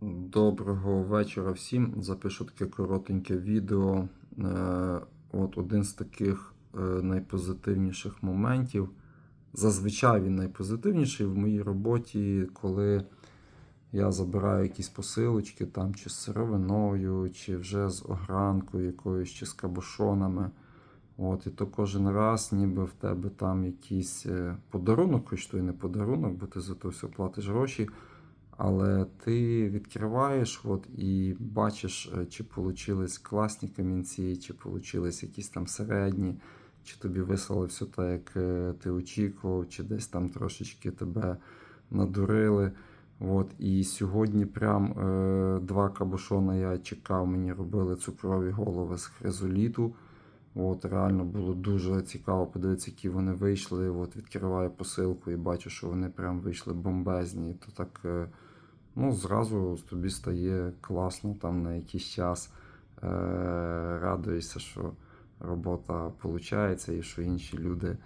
Доброго вечора всім. Запишу таке коротеньке відео. Е, От один з таких е, найпозитивніших моментів. Зазвичай він найпозитивніший в моїй роботі, коли я забираю якісь посилочки там, чи з сировиною, чи вже з огранкою якоюсь, чи з кабошонами. От, і то кожен раз, ніби в тебе там якийсь е, подарунок, хоч то і не подарунок, бо ти за то все платиш гроші. Але ти відкриваєш от, і бачиш, е, чи получились класні камінці, чи получились якісь там середні, чи тобі вислали все так, як е, ти очікував, чи десь там трошечки тебе надурили. От, і сьогодні прям е, два кабушона я чекав, мені робили цукрові голови з хризоліту. От, реально було дуже цікаво подивитися, які вони вийшли. От, відкриваю посилку і бачу, що вони прям вийшли бомбезні. То так е, ну, зразу тобі стає класно там на якийсь час. Е, радуєшся, що робота виходить і що інші люди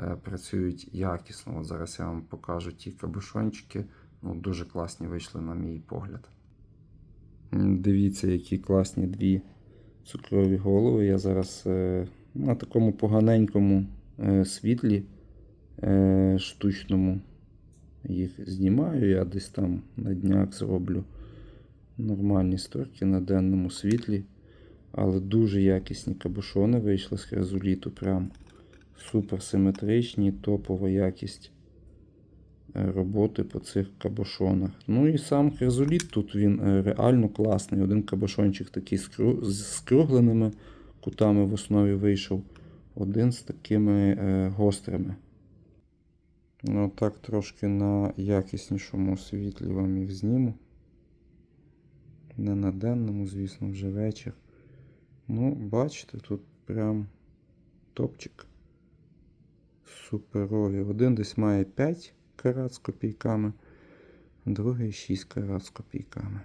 е, працюють якісно. От зараз я вам покажу ті кабушончики. Ну, дуже класні вийшли, на мій погляд. Дивіться, які класні дві цукрові голови. Я зараз е, на такому поганенькому е, світлі е, штучному їх знімаю. Я десь там на дняк зроблю нормальні сторки на денному світлі. Але дуже якісні кабушони вийшли з хризоліту. Прям супер симетричні, топова якість е, роботи по цих кабошонах. Ну і сам хризоліт тут він е, реально класний. Один кабошончик такий з скругленими кутами в основі вийшов. Один з такими е, гострими. Ну, так трошки на якіснішому світлі вам їх зніму. Не на денному, звісно, вже вечір. Ну, бачите, тут прям топчик. Суперові. Один десь має 5 карат з копійками, другий 6 карат з копійками.